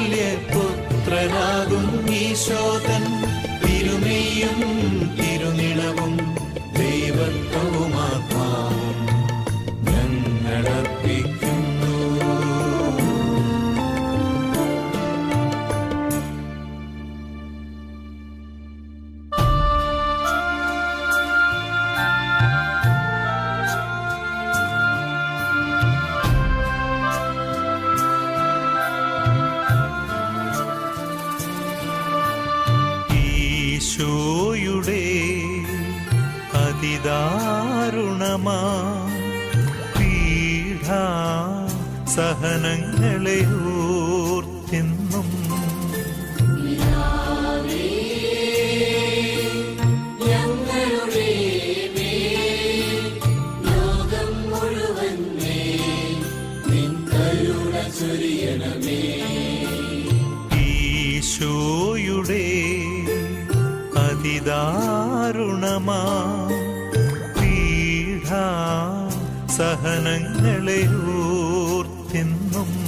തുല്യ പുത്രനാകും ഈശോത ഈശോയുടെ അതിദാരുണമാ പീഡാ സഹനങ്ങളെയോ അതിദാരുണമാ. പീഡാ സഹനങ്ങളെയൂർത്തിന്നും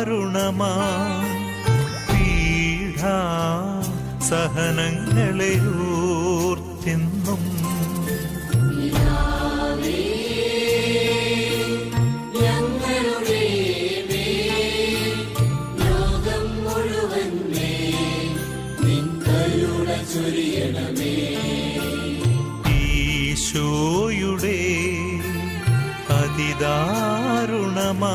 കാരുണമാ. പീഡാ സഹനങ്ങളെയൂർത്തിന്നും ഈശോയുടെ അതിദാരുണമാ.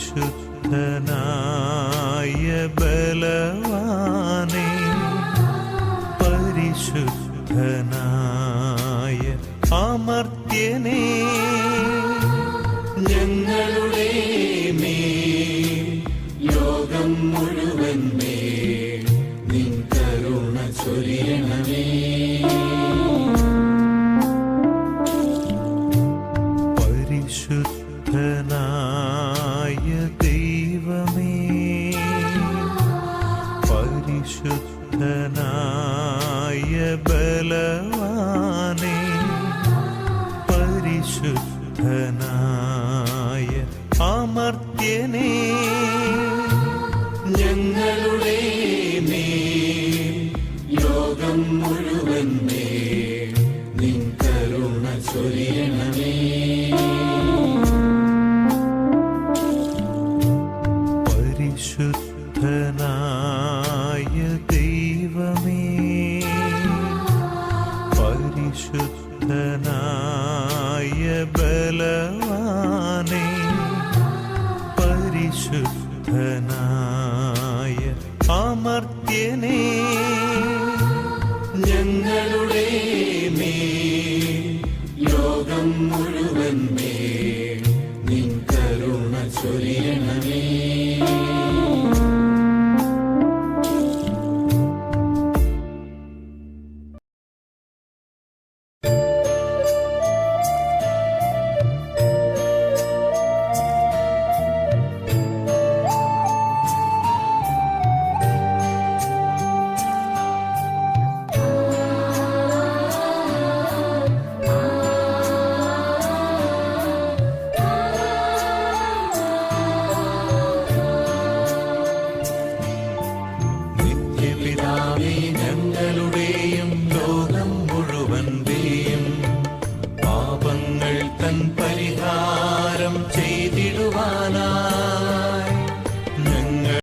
പരിശുദ്ധനായ ബലവാനെ പരിശുദ്ധനായ അമർത്യനെ ഞങ്ങളുടെ ലോകം മുഴുവൻ പരിശുദ്ധനായ നാഥനായ അമർത്യനേ ഞങ്ങളുടെ വിശുദ്ധനായ അമർത്യനെ ഞങ്ങളുടെ മേ ലോകം മുഴുവൻ മേ നിൻ കരുണ ചൊരിയണമേ.